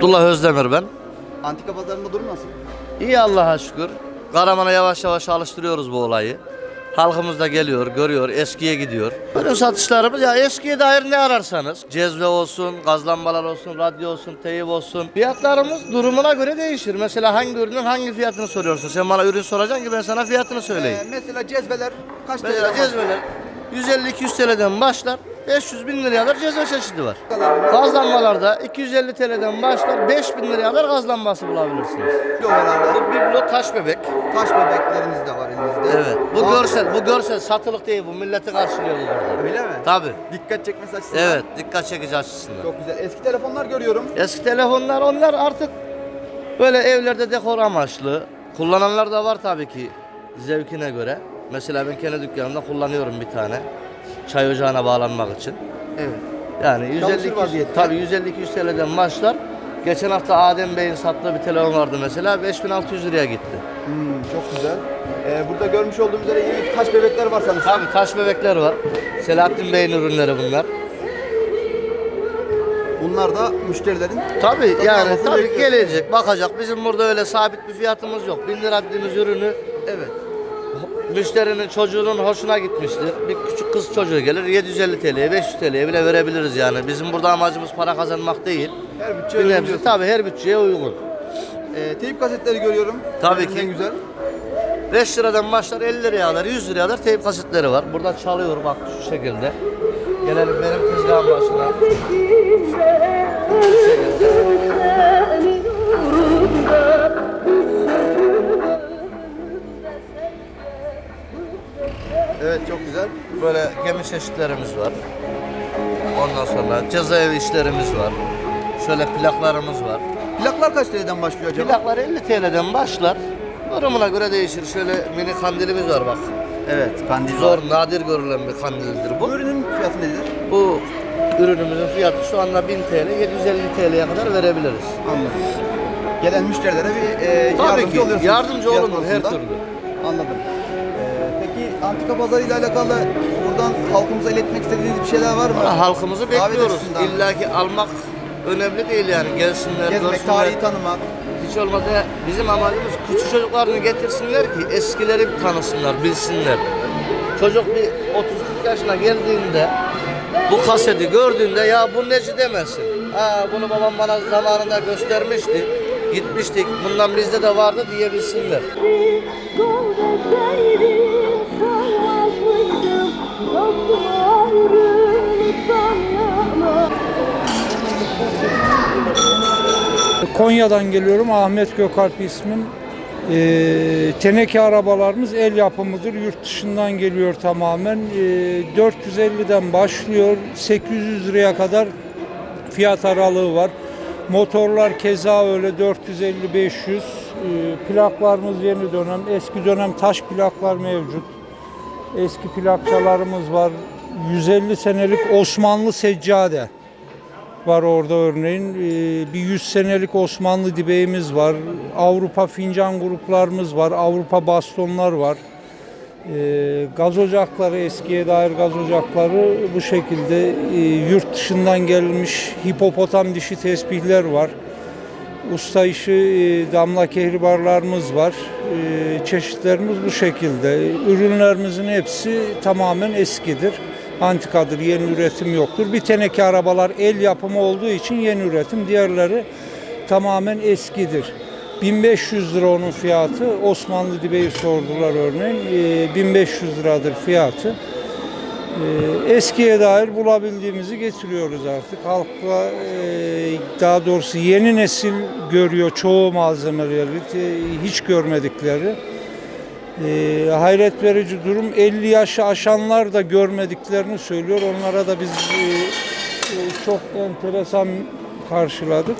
Abdullah Özdemir ben. Antika pazarında durum nasıl? İyi Allah'a şükür. Karaman'a yavaş yavaş alıştırıyoruz bu olayı. Halkımız da geliyor, görüyor, eskiye gidiyor. Ürün satışlarımız ya eskiye dair ne ararsanız. Cezve olsun, gaz lambalar olsun, radyo olsun, teyip olsun. Fiyatlarımız durumuna göre değişir. Mesela hangi ürünün hangi fiyatını soruyorsun? Sen bana ürün soracaksın ki ben sana fiyatını söyleyeyim. Ee, mesela cezveler kaç Mesela TL? cezveler 150-200 TL'den başlar. 500 bin liraya kadar cezve çeşidi var. kadar? Gaz lambalarda 250 TL'den başlar 5000 liraya kadar gaz lambası bulabilirsiniz. Kilo herhalde. Bu biblo taş bebek. Taş bebekleriniz de var elinizde. Evet. Bu Aa, görsel, bu görsel satılık değil bu milleti karşılıyor bu burada. Öyle mi? Tabi. Dikkat çekmesi açısından. Evet, dikkat çekici açısından. Çok güzel. Eski telefonlar görüyorum. Eski telefonlar onlar artık böyle evlerde dekor amaçlı. Kullananlar da var tabii ki zevkine göre. Mesela ben kendi dükkanımda kullanıyorum bir tane. Çay ocağına bağlanmak için. Evet. Yani Çalışır 150 vaziyette. tabii 150 200 TL'den başlar. Geçen hafta Adem Bey'in sattığı bir telefon vardı mesela 5600 liraya gitti. Hmm, çok güzel. Ee, burada görmüş olduğum üzere yeni taş bebekler var sanırsam. Tabii taş bebekler var. Selahattin Bey'in ürünleri bunlar. Bunlar da müşterilerin Tabii Tabii yani almasını tabii bekliyoruz. gelecek bakacak. Bizim burada öyle sabit bir fiyatımız yok. 1000 lira dediğimiz ürünü evet. Müşterinin çocuğunun hoşuna gitmiştir. Bir küçük kız çocuğu gelir 750 TL'ye 500 TL'ye bile verebiliriz yani. Bizim burada amacımız para kazanmak değil. Her bütçe Bir uygun nebze diyorsun. tabii her bütçeye uygun. Ee, teyip kasetleri görüyorum. Tabii ki. En güzel. 5 liradan başlar 50 liraya kadar 100 liraya kadar teyp kasetleri var. Burada çalıyor bak şu şekilde. Gelelim benim tezgahın başına. Evet çok güzel. Böyle gemi çeşitlerimiz var. Ondan sonra cezaevi işlerimiz var. Şöyle plaklarımız var. Plaklar kaç TL'den başlıyor acaba? Plaklar 50 TL'den başlar. Durumuna göre değişir. Şöyle mini kandilimiz var bak. Evet. Kandil Zor, var. nadir görülen bir kandildir Bu bu. ürünün fiyatı nedir? Bu ürünümüzün fiyatı şu anda 1000 TL, 750 TL'ye kadar verebiliriz. Anladım. Gelen müşterilere bir e, Tabii yardımcı ki, oluyorsunuz. yardımcı olunur her türlü. Anladım. Antika pazarı ile alakalı buradan halkımıza iletmek istediğiniz bir şeyler var mı? Halkımızı bekliyoruz. açısından. İlla ki almak önemli değil yani. Gelsinler, Gezmek, görsünler. tarihi tanımak. Hiç olmazsa bizim amacımız küçük çocuklarını getirsinler ki eskileri bir tanısınlar, bilsinler. Çocuk bir 30-40 yaşına geldiğinde bu kaseti gördüğünde ya bu neci demesin. Ha bunu babam bana zamanında göstermişti. Gitmiştik. Bundan bizde de vardı diyebilsinler. Kalmaz Konya'dan geliyorum. Ahmet Gökalp ismim. Ee, teneke arabalarımız el yapımıdır. Yurt dışından geliyor tamamen. Ee, 450'den başlıyor. 800 liraya kadar fiyat aralığı var. Motorlar keza öyle 450-500. Ee, plaklarımız yeni dönem. Eski dönem taş plaklar mevcut. Eski plakçalarımız var. 150 senelik Osmanlı seccade var orada örneğin. Ee, Bir 100 senelik Osmanlı dibeğimiz var. Avrupa fincan gruplarımız var. Avrupa bastonlar var. Ee, Gaz ocakları, eskiye dair gaz ocakları bu şekilde Ee, yurt dışından gelmiş hipopotam dişi tesbihler var. Usta işi e, damla kehribarlarımız var. E, Çeşitlerimiz bu şekilde. Ürünlerimizin hepsi tamamen eskidir. Antikadır, yeni üretim yoktur. Bir teneke arabalar el yapımı olduğu için yeni üretim. Diğerleri tamamen eskidir. 1500 lira onun fiyatı. Osmanlı dibeyi sordular örneğin. E, 1500 liradır fiyatı. Ee, eskiye dair bulabildiğimizi getiriyoruz artık. Halkla e, daha doğrusu yeni nesil görüyor çoğu malzemeleri, te- hiç görmedikleri. Ee, hayret verici durum 50 yaşı aşanlar da görmediklerini söylüyor. Onlara da biz e, e, çok enteresan karşıladık.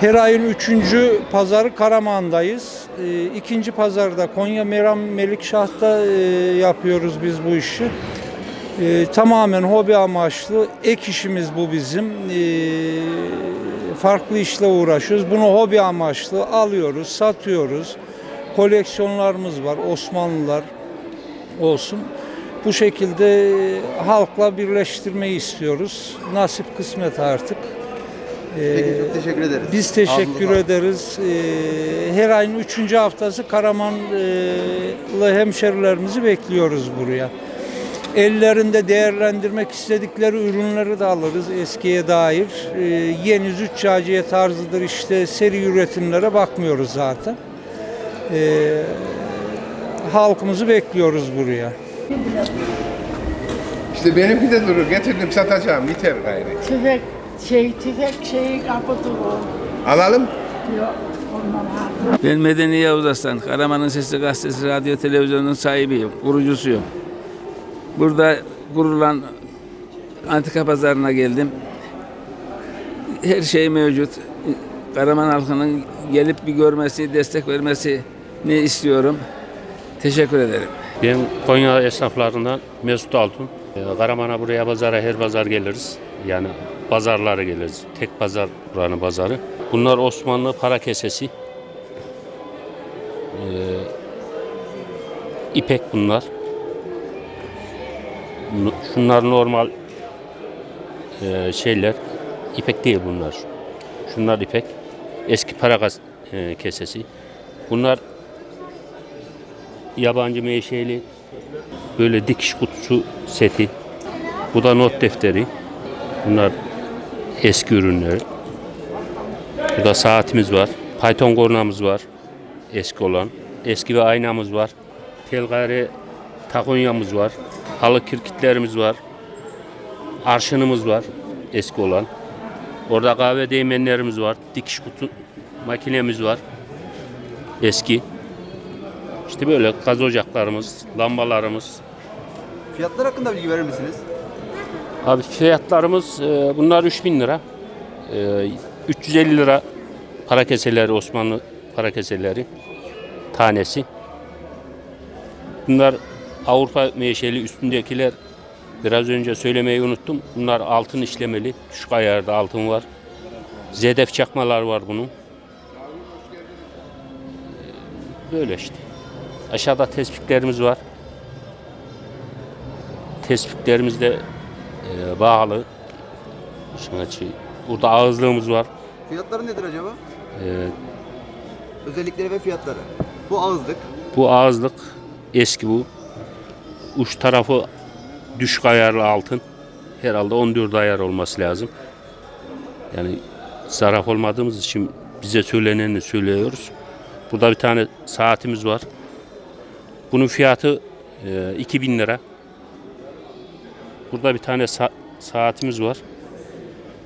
Her ayın üçüncü pazarı Karaman'dayız. Ee, ikinci pazarda Konya Meram Melikşah'ta e, yapıyoruz biz bu işi. Ee, tamamen hobi amaçlı ek işimiz bu bizim. Ee, farklı işle uğraşıyoruz. Bunu hobi amaçlı alıyoruz, satıyoruz. Koleksiyonlarımız var, Osmanlılar olsun. Bu şekilde e, halkla birleştirmeyi istiyoruz. Nasip kısmet artık. Peki çok teşekkür ederiz. Biz teşekkür Ağzınıza ederiz. Ee, Her ayın üçüncü haftası Karamanlı hemşerilerimizi bekliyoruz buraya. Ellerinde değerlendirmek istedikleri ürünleri de alırız eskiye dair. Ee, Yeni züccaciye tarzıdır işte seri üretimlere bakmıyoruz zaten. Ee, Halkımızı bekliyoruz buraya. İşte benimki de durur. Getirdim satacağım. Yeter gayri. Tüfek şey tüfek şeyi kapatıp o. Alalım. Yok. Ben Medeni Yavuz Aslan, Karaman'ın Sesi Gazetesi, radyo, televizyonun sahibiyim, kurucusuyum. Burada kurulan antika pazarına geldim. Her şey mevcut. Karaman halkının gelip bir görmesi, destek vermesini istiyorum. Teşekkür ederim. Ben Konya esnaflarından Mesut Altun. Ee, Karaman'a buraya pazara her pazar geliriz. Yani pazarlara geliriz. Tek pazar buranın pazarı. Bunlar Osmanlı para kesesi. Ee, ipek bunlar. Şunlar normal e, şeyler. İpek değil bunlar. Şunlar ipek. Eski para e, kesesi. Bunlar yabancı menşeli böyle dikiş kutusu seti. Bu da not defteri. Bunlar eski ürünleri. Burada saatimiz var. Python kornamız var. Eski olan. Eski bir aynamız var. Telgari takonyamız var. Halı kirkitlerimiz var. Arşınımız var. Eski olan. Orada kahve değmenlerimiz var. Dikiş kutu makinemiz var. Eski. İşte böyle gaz ocaklarımız, lambalarımız. Fiyatlar hakkında bilgi verir misiniz? Abi fiyatlarımız e, bunlar 3000 lira. E, 350 lira para keseleri Osmanlı para keseleri tanesi. Bunlar Avrupa menşeli üstündekiler biraz önce söylemeyi unuttum. Bunlar altın işlemeli. Düşük ayarda altın var. Zedef çakmalar var bunun. E, Böyle işte. Aşağıda tespitlerimiz var. Tespitlerimiz de e, bağlı. Şey- Burada ağızlığımız var. Fiyatları nedir acaba? E, Özellikleri ve fiyatları. Bu ağızlık. bu ağızlık eski bu. Uç tarafı düşük ayarlı altın. Herhalde 14 ayar olması lazım. Yani zaraf olmadığımız için bize söyleneni söylüyoruz. Burada bir tane saatimiz var. Bunun fiyatı e, 2000 lira. Burada bir tane sa- saatimiz var.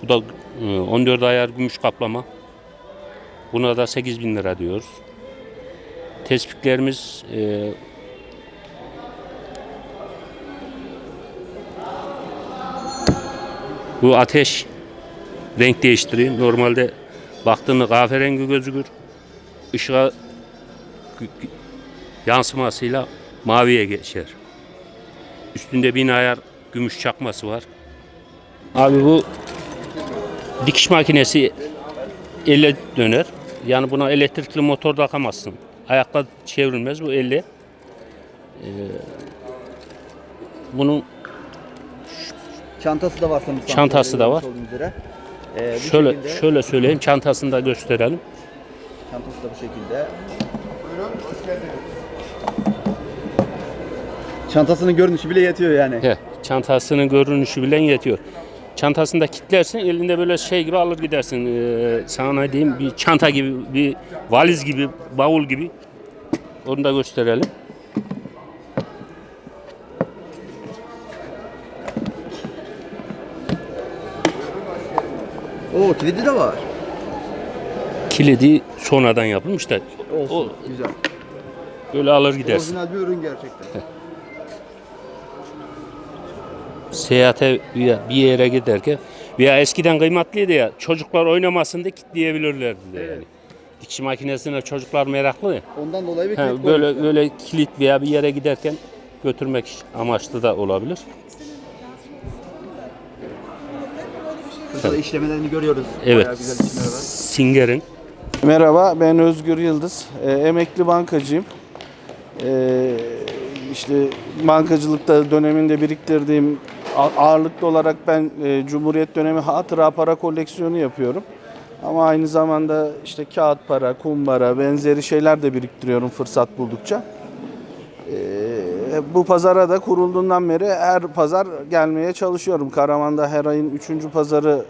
Bu da e, 14 ayar gümüş kaplama. Buna da 8000 lira diyoruz. Tespitlerimiz e, bu ateş renk değiştiriyor. Normalde baktığında kahverengi gözükür. Işığa yansımasıyla maviye geçer. Üstünde bin ayar gümüş çakması var. Abi bu dikiş makinesi elle döner. Yani buna elektrikli motor takamazsın. Ayakla çevrilmez bu elle. Ee, bunun Çantası da var sanırsam. Çantası da var. Ee, şöyle şekilde, şöyle söyleyeyim çantasını da gösterelim. Çantası da bu şekilde. Çantasının görünüşü bile yetiyor yani. He, çantasının görünüşü bile yetiyor. Çantasını da kilitlersin, elinde böyle şey gibi alır gidersin. Ee, sana diyeyim, bir çanta gibi, bir valiz gibi, bavul gibi. Onu da gösterelim. Oo kilidi de var. Kilidi sonradan yapılmış da Olsun. O- Güzel. böyle alır gidersin. Orijinal bir ürün gerçekten. Seyahate bir yere giderken veya eskiden kıymatlıydı ya çocuklar oynamasın da kilitleyebilirlerdi de yani. Dikiş makinesine çocuklar meraklı ya. Ondan dolayı bir Ha, kilit böyle koymuşlar. böyle kilit veya bir yere giderken götürmek amaçlı da olabilir. Burada da işlemelerini görüyoruz. Evet. Bayağı güzel işlemeler var. Singer'in Merhaba, ben Özgür Yıldız. Ee, emekli bankacıyım. Ee, işte bankacılıkta döneminde biriktirdiğim ağırlıklı olarak ben e, Cumhuriyet dönemi hatıra para koleksiyonu yapıyorum. Ama aynı zamanda işte kağıt para, kumbara benzeri şeyler de biriktiriyorum fırsat buldukça. Ee, bu pazara da kurulduğundan beri her pazar gelmeye çalışıyorum. Karaman'da her ayın 3. pazarı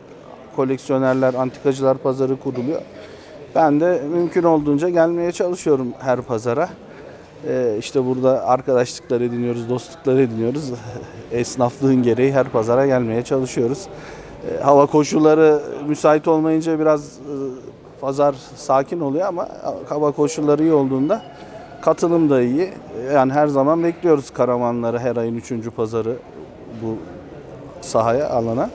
koleksiyonerler, antikacılar pazarı kuruluyor. Ben de mümkün olduğunca gelmeye çalışıyorum her pazara. Ee, işte burada arkadaşlıklar ediniyoruz, dostluklar ediniyoruz. Esnaflığın gereği her pazara gelmeye çalışıyoruz. Ee, hava koşulları müsait olmayınca biraz e, pazar sakin oluyor ama hava koşulları iyi olduğunda katılım da iyi. Yani her zaman bekliyoruz Karamanları her ayın 3. pazarı bu sahaya, alana.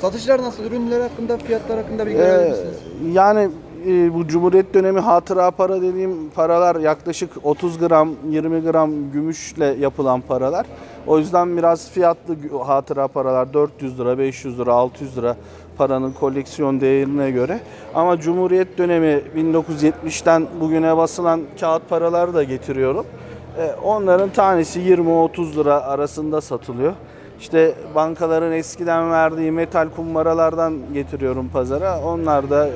Satışlar nasıl? Ürünler hakkında, fiyatlar hakkında bilgi Ee, verebilir misiniz? yani e, bu Cumhuriyet dönemi hatıra para dediğim paralar yaklaşık 30 gram 20 gram gümüşle yapılan paralar. O yüzden biraz fiyatlı hatıra paralar 400 lira, 500 lira, 600 lira paranın koleksiyon değerine göre. Ama Cumhuriyet dönemi 1970'ten bugüne basılan kağıt paraları da getiriyorum. E, Onların tanesi 20-30 lira arasında satılıyor. İşte bankaların eskiden verdiği metal kumbaralardan getiriyorum pazara. Onlar da e,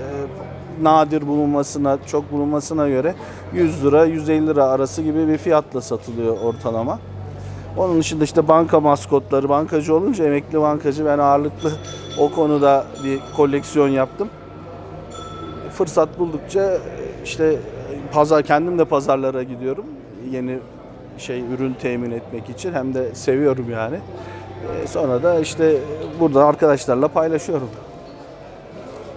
nadir bulunmasına, çok bulunmasına göre 100 lira, 150 lira arası gibi bir fiyatla satılıyor ortalama. Onun dışında işte banka maskotları, bankacı olunca emekli bankacı ben ağırlıklı o konuda bir koleksiyon yaptım. Fırsat buldukça işte pazar kendim de pazarlara gidiyorum. Yeni şey ürün temin etmek için hem de seviyorum yani. Ee, Sonra da işte burada arkadaşlarla paylaşıyorum.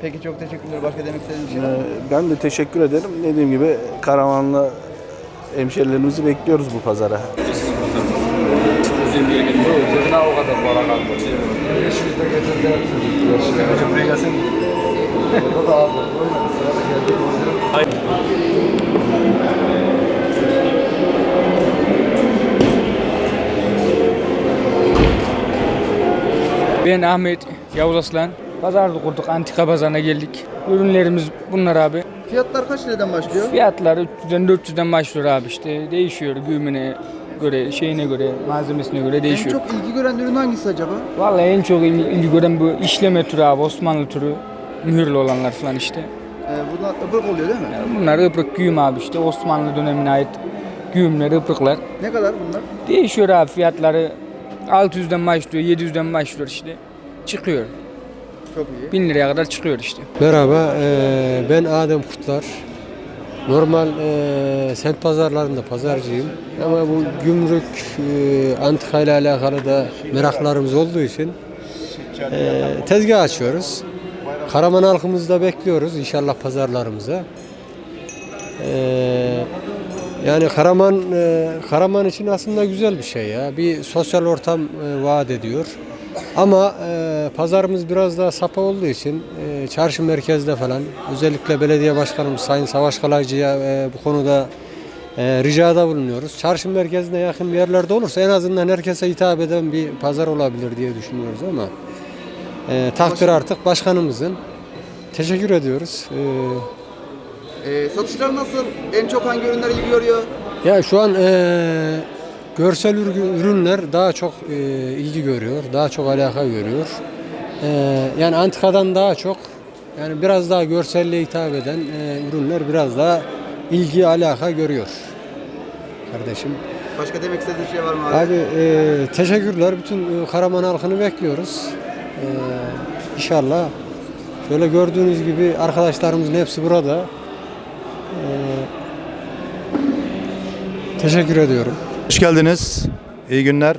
Peki çok teşekkürler. Başka demek istediğiniz bir şey var mı? Ee, Ben de teşekkür ederim. Dediğim gibi Karamanlı hemşerilerimizi bekliyoruz bu pazara. Ben Ahmet Yavuz Aslan. Pazarda kurduk, antika pazarına geldik. Ürünlerimiz bunlar abi. Fiyatlar kaç liradan başlıyor? Fiyatlar 300'den 400'den başlıyor abi işte. Değişiyor güğümüne göre, şeyine göre, malzemesine göre En değişiyor. çok ilgi gören ürün hangisi acaba? Vallahi en çok ilgi, ilgi gören bu işleme türü abi, Osmanlı türü. Mühürlü olanlar falan işte. Ee, bunlar ıpırık oluyor değil mi? Bunlar ıpırık güğüm abi işte. Osmanlı dönemine ait güğümler, ıpırıklar. Ne kadar bunlar? Değişiyor abi fiyatları. 600'den başlıyor, 700'den başlıyor işte. Çıkıyor. Çok iyi. 1000 liraya kadar çıkıyor işte. Merhaba, eee, ben Adem Kutlar. Normal semt pazarlarında pazarcıyım. Ama bu gümrük, eee antika ile alakalı da meraklarımız olduğu için eee, tezgah açıyoruz. Karaman halkımızı da bekliyoruz inşallah pazarlarımıza. Eee, yani Karaman Karaman için aslında güzel bir şey ya. Bir sosyal ortam vaat ediyor. Ama eee, pazarımız biraz daha sapa olduğu için eee, çarşı merkezde falan özellikle belediye başkanımız Sayın Savaş Kalaycı'ya eee, bu konuda eee, ricada bulunuyoruz. Çarşı merkezine yakın bir yerlerde olursa en azından herkese hitap eden bir pazar olabilir diye düşünüyoruz ama eee takdir artık başkanımızın. Teşekkür ediyoruz. Eee Ee, satışlar nasıl? En çok hangi ürünler ilgi görüyor? Ya şu an eee, görsel ürünler daha çok eee, ilgi görüyor, daha çok alaka görüyor. Eee, yani antikadan daha çok, yani biraz daha görselliğe hitap eden eee, ürünler biraz daha ilgi alaka görüyor. Kardeşim. Başka demek istediğiniz bir şey var mı abi? Abi eee, teşekkürler. Bütün Karaman halkını bekliyoruz. Eee inşallah şöyle gördüğünüz gibi arkadaşlarımızın hepsi burada. Eee, teşekkür ediyorum. Hoş geldiniz. İyi günler.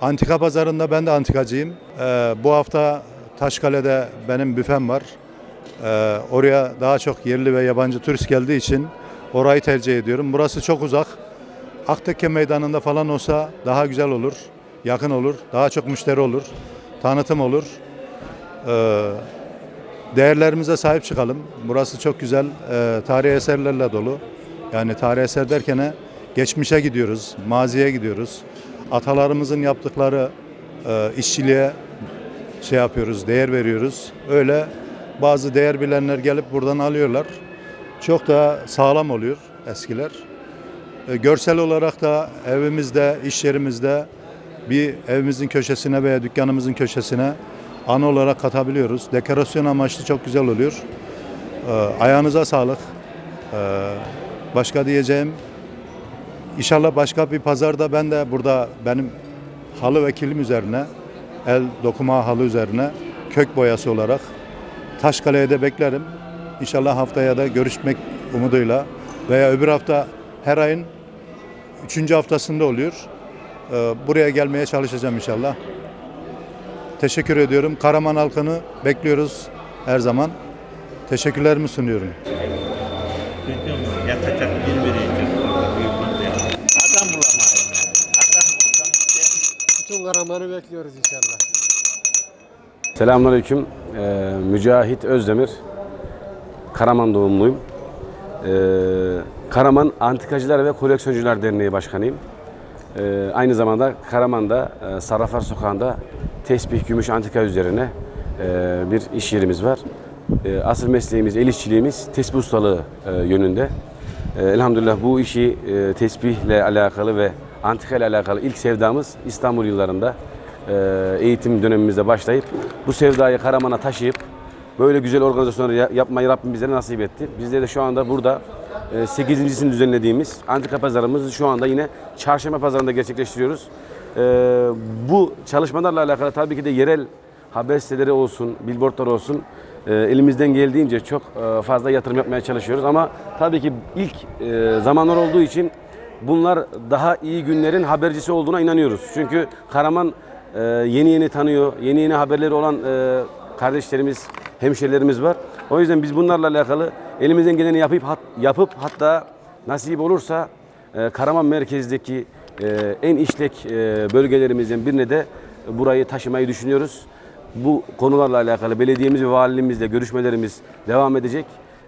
Antika pazarında ben de antikacıyım. Ee, bu hafta Taşkale'de benim büfem var. Ee, oraya daha çok yerli ve yabancı turist geldiği için orayı tercih ediyorum. Burası çok uzak. Aktekke meydanında falan olsa daha güzel olur. Yakın olur. Daha çok müşteri olur. Tanıtım olur. Ee, değerlerimize sahip çıkalım. Burası çok güzel. Ee, tarihi eserlerle dolu. Yani tarih eser derken geçmişe gidiyoruz, maziye gidiyoruz. Atalarımızın yaptıkları e, işçiliğe şey yapıyoruz, değer veriyoruz. Öyle bazı değer bilenler gelip buradan alıyorlar. Çok da sağlam oluyor eskiler. E, görsel olarak da evimizde, iş yerimizde bir evimizin köşesine veya dükkanımızın köşesine ana olarak katabiliyoruz. Dekorasyon amaçlı çok güzel oluyor. Ee, ayağınıza sağlık. Ee, başka diyeceğim İnşallah başka bir pazarda ben de burada benim halı ve kilim üzerine el dokuma halı üzerine kök boyası olarak Taşkale'ye de beklerim. İnşallah haftaya da görüşmek umuduyla veya öbür hafta her ayın üçüncü haftasında oluyor. Ee, Buraya gelmeye çalışacağım inşallah. Teşekkür ediyorum. Karaman halkını bekliyoruz her zaman. Teşekkürlerimi sunuyorum. Karaman'ı bekliyoruz inşallah. Selamünaleyküm. Ee, Mücahit Özdemir. Karaman doğumluyum. Ee, Karaman Antikacılar ve Koleksiyoncular Derneği Başkanıyım. Ee, aynı zamanda Karaman'da e, Sarraflar Sokağı'nda tesbih, gümüş, antika üzerine e, bir iş yerimiz var. E, asıl mesleğimiz, el işçiliğimiz tesbih ustalığı e, yönünde. E, elhamdülillah bu işi e, tesbihle alakalı ve antika ile alakalı ilk sevdamız İstanbul yıllarında e, eğitim dönemimizde başlayıp bu sevdayı Karaman'a taşıyıp böyle güzel organizasyonları ya- yapmayı Rabbim bizlere nasip etti. Bizler de şu anda burada e, 8.sini düzenlediğimiz antika pazarımızı şu anda yine çarşamba pazarında gerçekleştiriyoruz. E, bu çalışmalarla alakalı tabii ki de yerel haber siteleri olsun, billboardlar olsun e, elimizden geldiğince çok e, fazla yatırım yapmaya çalışıyoruz. Ama tabii ki ilk e, zamanlar olduğu için bunlar daha iyi günlerin habercisi olduğuna inanıyoruz. Çünkü Karaman e, yeni yeni tanıyor, yeni yeni haberleri olan e, kardeşlerimiz, hemşerilerimiz var. O yüzden biz bunlarla alakalı elimizden geleni yapıp hat- yapıp hatta nasip olursa e, Karaman merkezdeki e, en işlek e, bölgelerimizden birine de burayı taşımayı düşünüyoruz. Bu konularla alakalı belediyemiz ve valiliğimizle görüşmelerimiz devam edecek.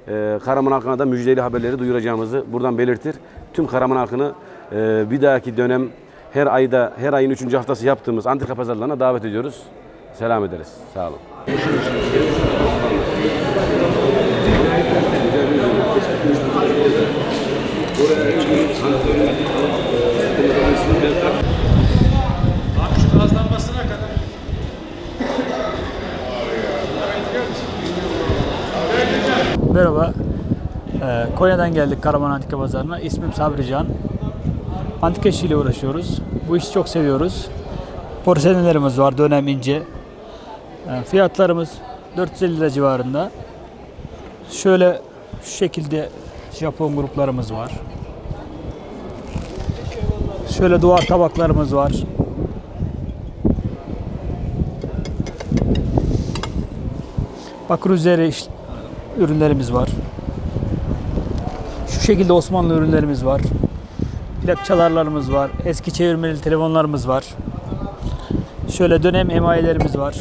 Ee, Karaman halkına da müjdeli haberleri duyuracağımızı buradan belirtir. Tüm Karaman halkını e, bir dahaki dönem her ayda her ayın 3. haftası yaptığımız antika pazarlarına davet ediyoruz. Selam ederiz. Sağ olun. Merhaba. Ee, Konya'dan geldik Karaman Antika Pazarı'na. İsmim Sabri Can. Antika işiyle uğraşıyoruz. Bu işi çok seviyoruz. Porselenlerimiz var dönem ince. Ee, fiyatlarımız 450 lira civarında. Şöyle şu şekilde Japon gruplarımız var. Şöyle duvar tabaklarımız var. Bakır üzeri ürünlerimiz var. Şekilde Osmanlı ürünlerimiz var. Plak çalarlarımız var. Eski çevirmeli telefonlarımız var. Şöyle dönem emayelerimiz var.